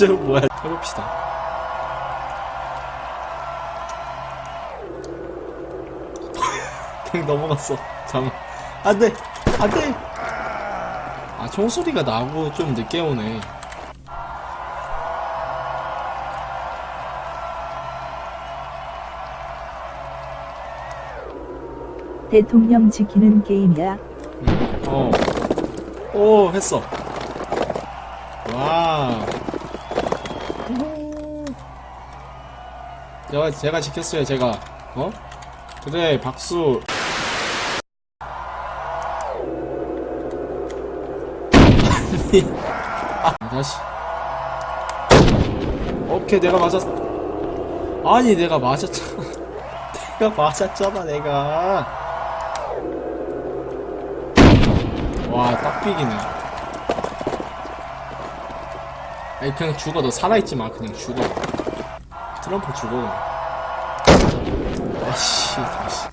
저 뭐야 해봅시다 그냥 넘어갔어 잠 안돼 안돼 아 총소리가 나고 좀 늦게 오네 대통령 지키는 게임이야. 어. 오, 했어. 와. 제가, 제가 지켰어요, 제가. 어? 그래, 박수. 아, 다시. 오케이, 내가 맞았, 아니, 내가 맞았잖아. 내가 맞았잖아, 내가. 와, 딱 비기네. 아니, 그냥 죽어. 너 살아있지 마. 그냥 죽어. 트럼프. 그냥. 아씨, 다시.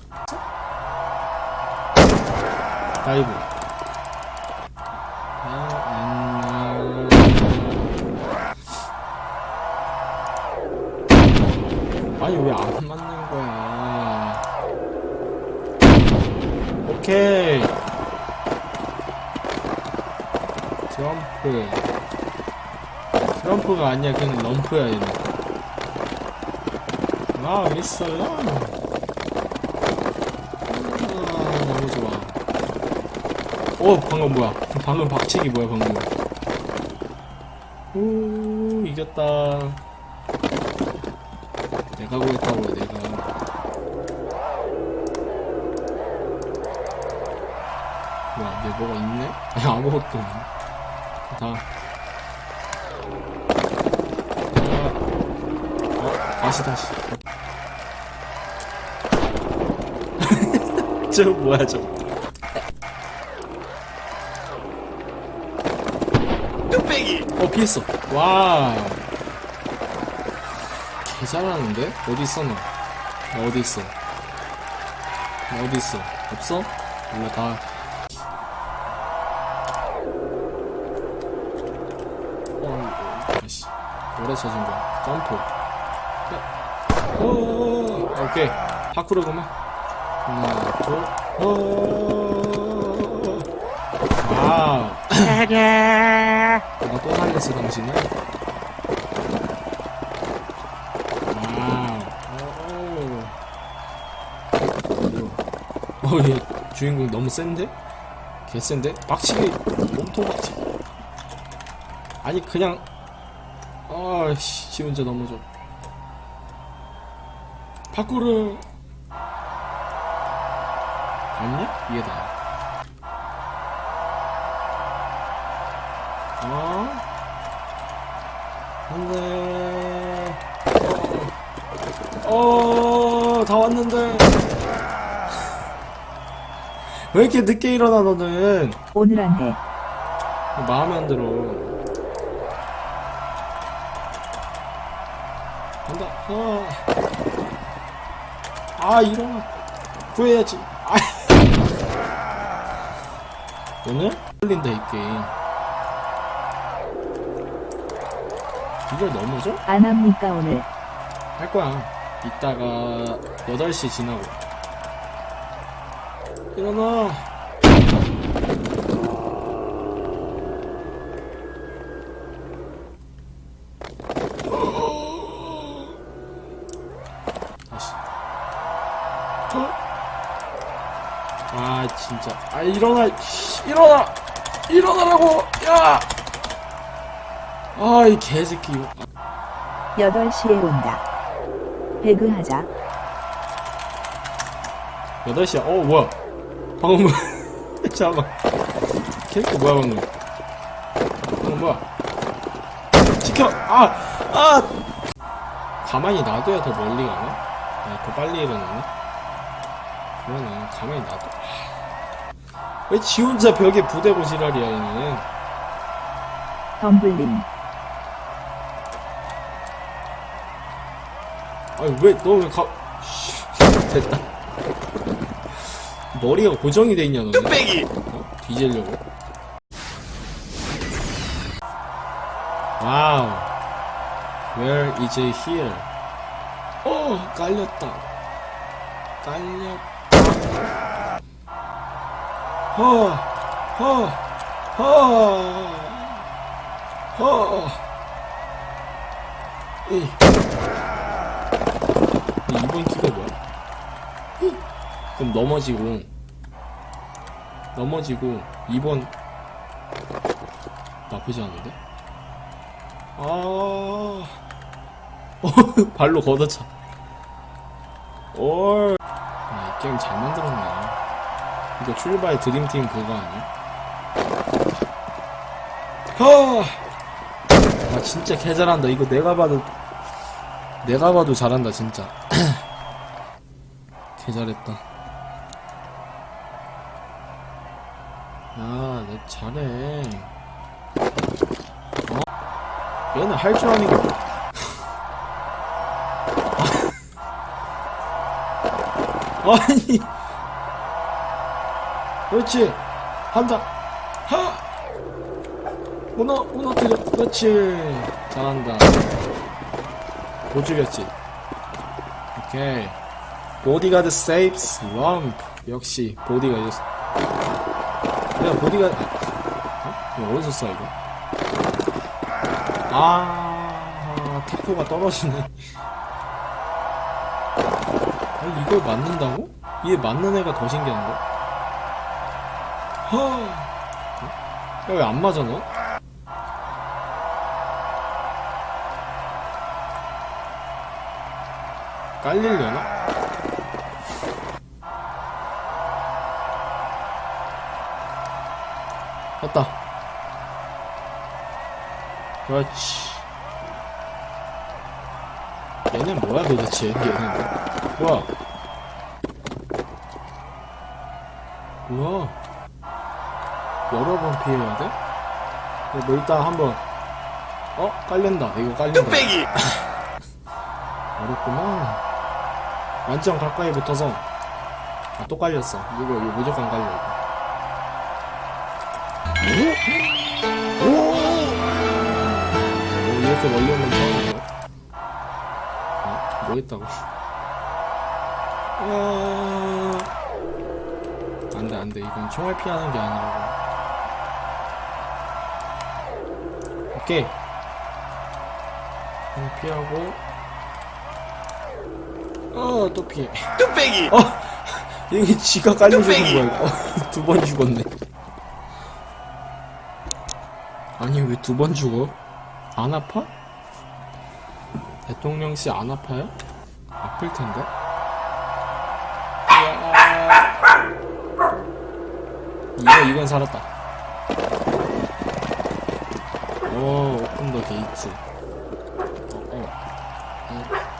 다이브. 아. 아니, 왜 안 맞는 거야. 오케이. 트럼프 트럼프가 아니야 그냥 럼프야 얘는 아 있어요 아, 너무 좋아. 오 방금 뭐야? 방금 박치기 뭐야 방금? 오 이겼다. 내가 구했다고 내가. 뭐야 내 뭐가 있네? 아니 아무것도 없네. 다. 어, 다시, 다시. 저, 뭐야, 저. 뚝배기! 어, 피했어. 와. 개 잘하는데? 어디 있어, 너? 나 어디 있어? 나 어디 있어? 없어? 몰라, 다. 어, 다시. 오래 쳐진 거야. 점프. 야. 오, 오케이. 파쿠르구만. 하나, 둘, 오. 와우. 내가 또 살렸어, 당신은. 와우. 오. 오, 얘 주인공 너무 센데? 개 센데? 박치기, 몸통 박치기. 아니 그냥 아씨 지 혼자 넘어져 파쿠르 봤냐? 이게 다 어? 안돼 어, 다 왔는데 왜 이렇게 늦게 일어나 너는 오늘 안 해. 마음에 안 들어. 간다. 아, 아 일어나. 구해야지. 아. 오늘 흘린다 이 게임. 이걸 넘어져? 안 합니까 오늘? 할 거야. 이따가 8시 지나고. 일어나. 진짜. 아, 일어나. 씨, 일어나! 일어나라고! 야! 아, 이 개새끼. 이거. 8시에 온다. 배그하자. 8시야. 어, 뭐야. 방금 뭐야. 잠깐만. 캐릭터 뭐야, 방금. 방금 뭐야. 지켜! 아! 아! 가만히 놔둬야 더 멀리 가나? 아, 더 빨리 일어나나? 그러네. 가만히 놔둬. 왜 지 혼자 벽에 부대고 지랄이야, 얘는. 덤블링. 아니, 왜, 너왜 가, 씨, 됐다. 머리가 고정이 돼 있냐, 너는? 뚝배기! 어? 뒤지려고? 와우. Where is it here? 어, 깔렸다. 깔렸다. 이번 키가 뭐야? 그럼 넘어지고 넘어지고 2번 나쁘지 않은데? 아 어, 발로 걷어차 올 아, 이 게임 잘 만들었네 이거 출발 드림팀 그거 아니야? 하! 아 진짜 개 잘한다 이거 내가 봐도 내가 봐도 잘한다 진짜 개 잘했다 아, 내 잘해. 어? 얘는 할 줄 아니까. 아니. 그렇지. 한다. 하! 무너, 무너뜨려. 그렇지. 잘한다. 못 죽였지. 오케이. 보디가드 세이브스 럼프. 역시, 보디가드. 내가 보디가 어? 이거 어디서 써 이거? 아 타코가 떨어지네 아니 이걸 맞는다고? 얘 맞는 애가 더 신기한 거? 허. 야왜 안 맞아 너? 깔릴려나? 됐다. 그렇지. 얘는 뭐야 도대체? 얘는 뭐야? 뭐야? 여러 번 피해야 돼? 어, 뭐 일단 한번 어? 깔린다. 이거 깔린다. 뚝배기 어렵구만. 완전 가까이 붙어서 아, 또 깔렸어. 이거 이거 무조건 깔려. 이거. 오, 이렇게 멀리 오면 처음이에요. 어? 뭐 했다고? 아... 안 돼, 안 돼. 이건 총알 피하는 게 아니라고. 오케이. 하나 피하고. 어, 또 피해. 뚝배기 어! 여기 지가 깔려 죽은. 거야. 어, 두번 죽었네. 아니, 왜 두 번 죽어? 안 아파? 대통령 씨 안 아파요? 아플 텐데? 이거, 이건 살았다. 오, 오픈 더 게이트. 어, 어. 어,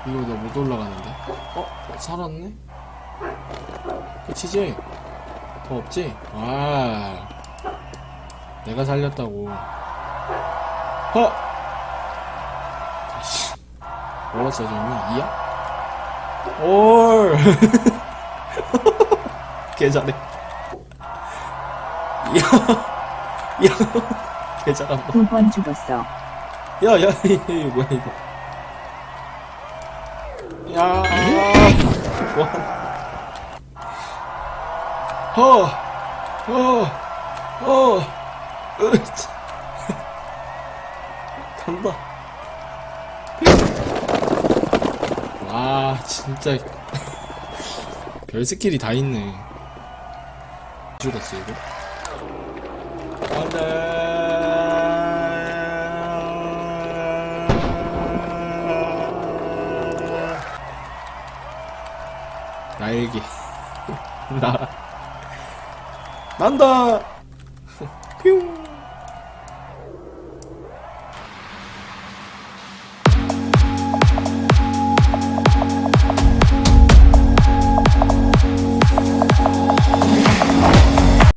이거 나 못 올라가는데? 어? 어, 살았네? 끝이지? 더 없지? 아 내가 살렸다고 허! 아씨 뭐라 써져있니? 이야? 올! 개 잘해 이야 이야 개 잘한다 두 번 죽었어. 야, 야, 이거 뭐야, 이거. 야, 뭐 허, 허, 허, 으차. 간다. 와, 진짜. 별 스킬이 다 있네. 죽었어, 이거. 안 돼. 날개. 날아. 난다! 뿅!